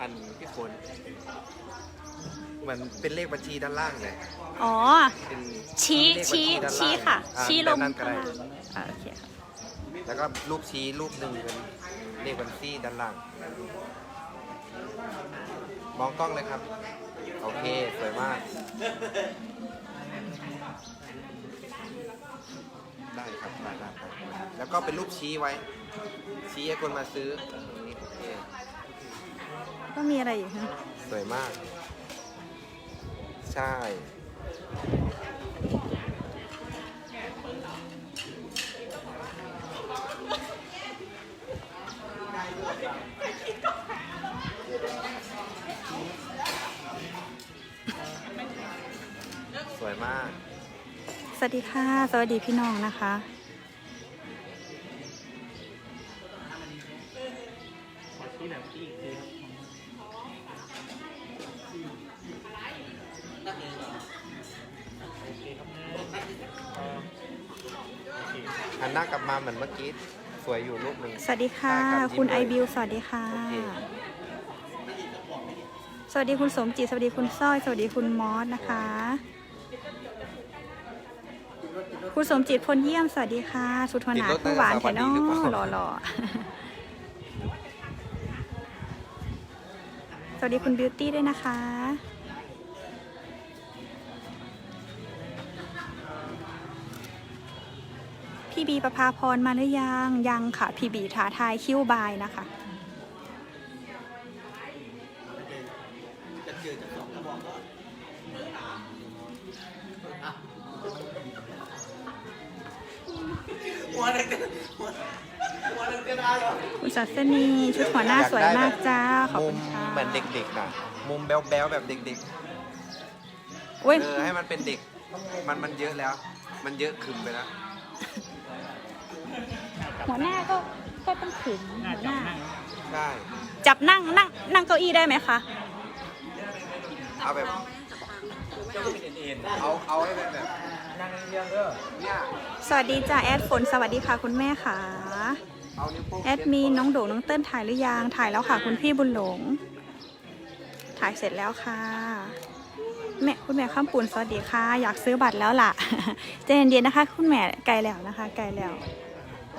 อันพี่ฝนเหมือนเป็นเลขบัญชีด้านล่างเลยอ๋อ เป็นชี้เลขบัญชี้ด้านล่างชี้ค่ะ อ่าชี้ลงแบบนั้นก็ข้างได้ล่างอ่าโอเคค่ะแล้วก็รูปชี้รูปหนึ่งเป็นเลขบัญชีด้านล่าง มองกล้องเลยครับ โอเคสวยมาก ได้ครับได้ได้ได้แล้วก็เป็นรูปชี้ไว้ ชี้ให้คนมาซื้อตรงนี้โอเค ก็มีอะไรอีกคะสวยมาก ใช่ สวยมาก สวัสดีค่ะ สวัสดีพี่น้องนะคะ นหน้ากลับมาเหมือนเมื่อกี้ สวยอยู่รูปหนึ่งสวัสดีค่ะได้รับคุณไอยิ้มเลย บิวสวัสดีค่ะ โอเค สวัสดีคุณสมจิต สวัสดีคุณสร้อย สวัสดีคุณมอสนะคะ คุณสมจิตพลเยี่ยม สวัสดีค่ะ สุทวนาผู้หวานแถนอหล่อหล่อๆ สวัสดีคุณบิวตี้ด้วยนะคะ พี่บีประภาพรมาหรือยัง ยังค่ะ พี่บีท้าทายคิวบายนะคะคุณสัสนีชุดหัวหน้าสวยมากจ้า ขอบมุคุมณค่ะเหมือนเด็กๆนะมุมแบ๊วๆแบบเด็กโอ้ยๆเออให้มันเป็นเด็ก มันมันเยอะแล้ว มันเยอะขึ้นไปแล้ว หัวหน้าก็ก็ต้องขืนหัวหน้า ใช่จับนั่งนั่งนั่งเก้าอี้ได้ไหมคะ เอาแบบเอาเอาให้เป็นแบบนั่งเรียงเด้อเนี่ยสวัสดีจ้าแอดฝนสวัสดีค่ะคุณแม่ค่ะ เอานิ้วโป้งแอดมีน้องโด่งน้องเติ้ลถ่ายหรือยัง ถ่ายแล้วค่ะ คุณพี่บุญหลง ถ่ายเสร็จแล้วค่ะ แม่คุณแม่ข้ามปุ่นสวัสดีค่ะ อยากซื้อบัตรแล้วล่ะ ใจเย็นๆนะคะ คุณแม่ไกลแล้วนะคะ ไกลแล้ว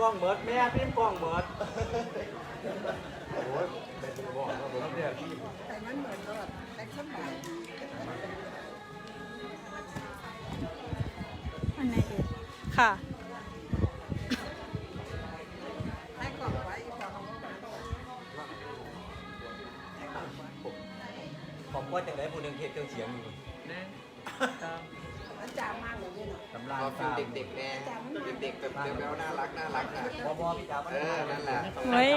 กล้องเมิดแม่พิมพ์กล้องเมิดโอ้ยเป็นตัวบอกว่าผมเนี่ยพี่อันไหนดีค่ะผมว่าจังไรผู้หนึ่งเทศเครื่องเสียงอยู่ กำลังเอาฟิลเด็กๆแน่เด็กๆแบบแบ๊วๆน่ารักน่ารักนะบอบอพี่จ๋าเออนั่นแหละเฮ้ย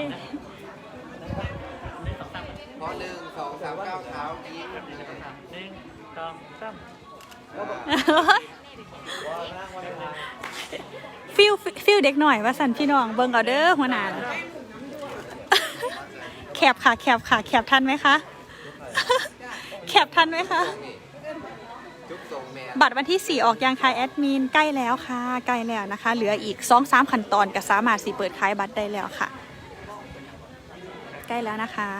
พอหนึ่งสองสามเก้าเท้ายิ้มหนึ่งสองสามฟิลฟิลเด็กหน่อยว่าสันพี่น้องเบิ่งเอาเด้อหัวหน้าแคบค่ะแคบค่ะแคบทันไหมคะแคบทันไหมคะนี่จุ๊ บทรงแมนบัตรวันที่ 4 ออกยังค่ะแอดมินใกล้แล้วค่ะ ใกล้แล้วนะคะ เหลืออีก 2-3 ขั้นตอนก็สามารถสิเปิดขายบัตรได้แล้วค่ะ ใกล้แล้วนะคะ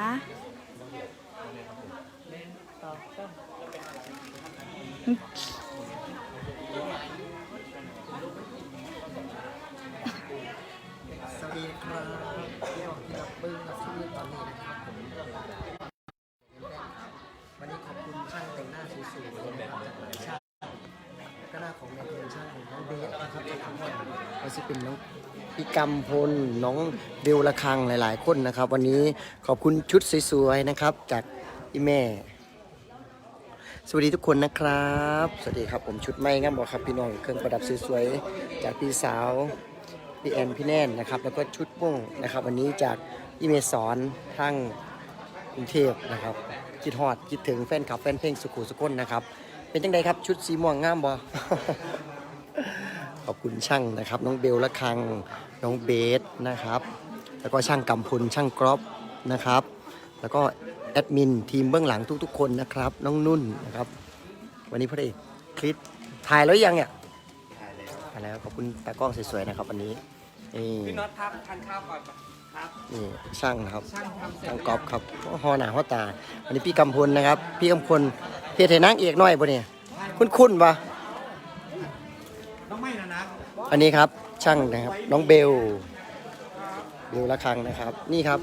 สวัสดีครับ นก็จะเป็นน้องพี่กำพลน้องเบลละคังหลาย ๆ คนนะครับ วันนี้ขอบคุณชุดสวย ๆ นะครับ จากอีแม่ สวัสดีทุกคนนะครับ สวัสดีครับผมชุดไม่งั้นบอกครับพี่น้องเครื่องประดับสวย ๆ จากพี่สาวพี่แอนพี่แน่นนะครับ แล้วก็ชุดม่วงนะครับ วันนี้จากอีเมสอนทั้งกรุงเทพนะครับคิดฮอดคิดถึงแฟนคลับแฟนเพลงสุขุสุขนนะครับ เป็นจังไดครับชุดสีม่วงงามบ่ อบคุณช่างนะครับ น้องเบลละคังน้องเบสนะครับ แล้วก็ช่างกำพลช่างกรอบนะครับ แล้วก็แอดมินทีมเบื้องหลังทุกๆ คนนะครับ น้องนุ่นนะครับ วันนี้พระเอกคลิปถ่ายแล้วยังเนี่ยถ่ายแล้วขอบคุณตากล้องสวยๆนะครับวันนี้นี่พี่น็อตครับทานข้าวก่อนครับนี่ช่างนะครับช่างทำเสร็จช่างกรอบครับฮอหนาฮอตาวันนี้พี่กำพลนะครับ พี่กำพลเฮ็ดให้นางเอกน้อยปะเนี่ย คุ้นๆปะ ต้องไม่นะนะ อันนี้ครับช่างนะครับ น้องเบลเบลละคังนะครับ นี่ครับ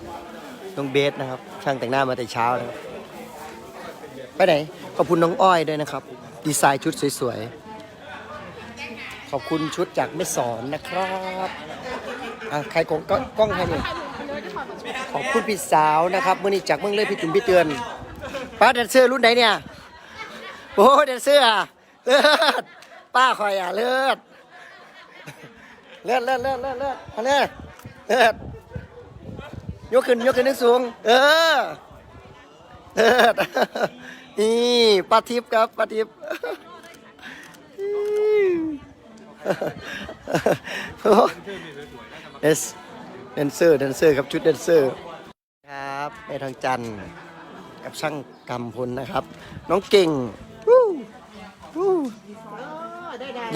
น้องเบสนะครับ ช่างแต่งหน้ามาแต่เช้านะครับ ไปไหนขอบคุณน้องอ้อยด้วยนะครับ ดีไซน์ชุดสวยๆ ขอบคุณชุดจากแม่สอนนะครับอะใครกล้องกล้องใครเนี่ยขอบคุณพี่สาวนะครับเมื่อนี้จากเมืองเลยพี่จุ๋มพี่เตือนป้าแดนเซอร์รุ่นไหนเนี่ยโอ้แดนเซอร์เลิศป้าคอยอะเลิศ เลือดเลือดเลือดเลือดเลือดเอาเลือดเลือดยกขึ้นยกขึ้นนึกสูง เออเลือดนี่ปาทิพย์ครับปาทิพย์เอสแดนเซอร์แดนเซอร์ครับชุดแดนเซอร์ครับแม่ทางจันกับช่างกำพลนะครับ น้องเก่ง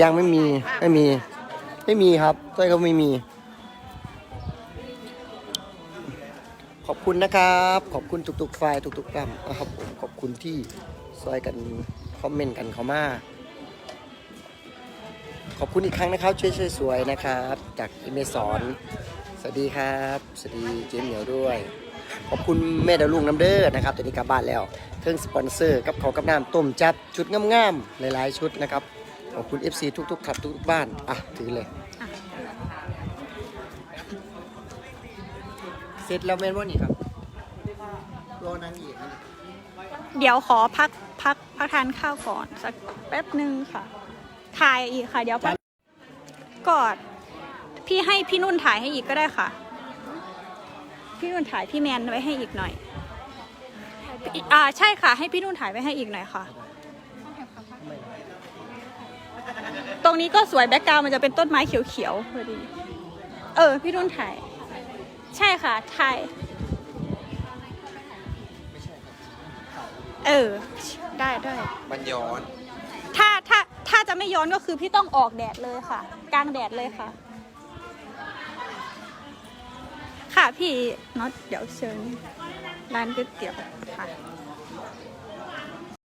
ยังไม่มีไม่มี ไม่มีครับสร้อยก็ไม่มี ขอบคุณนะครับ ขอบคุณทุกๆฝ่ายทุกๆกรรมนะครับผมขอบคุณที่ซอยกันคอมเมนต์กันเขามาขอบคุณอีกครั้งนะครับช่วยช่วยสวยนะครับ จากอิเมสอนสวัสดีครับสวัสดีเจมเหนียวด้วย ขอบคุณแม่ดาวลุงน้ำเด้อนะครับตอนนี้กลับบ้านแล้วเครื่องสปอนเซอร์กับขากับน้ำต้มจัดชุดงามๆหลายๆชุดนะครับ ขอบคุณ FC ทุกๆขับทุกๆบ้าน อะ ถือเลย เสร็จแล้วแม่นว่านี่ครับ รอนางเอกนะนี่เดี๋ยวขอพักพักพักทานข้าวก่อน สักแป๊บหนึ่งค่ะ ถ่ายอีกค่ะ เดี๋ยวแป๊บกอดพี่ให้พี่นุ่นถ่ายให้อีกก็ได้ค่ะ พี่นุ่นถ่ายพี่แมนไว้ให้อีกหน่อย อ่าใช่ค่ะ ให้พี่นุ่นถ่ายไว้ให้อีกหน่อยค่ะ ตรงนี้ก็สวยแบ็กกราวมันจะเป็นต้นไม้เขียวๆพอดี เออ พี่นุ่นถ่าย ใช่ค่ะ ถ่าย เออ ได้ได้มันย้อน ถ้าถ้าถ้าจะไม่ย้อนก็คือพี่ต้องออกแดดเลยค่ะ กลางแดดเลยค่ะ ค่ะพี่น็อตเดี๋ยวเชิญร้านก๋วยเตี๋ยวค่ะ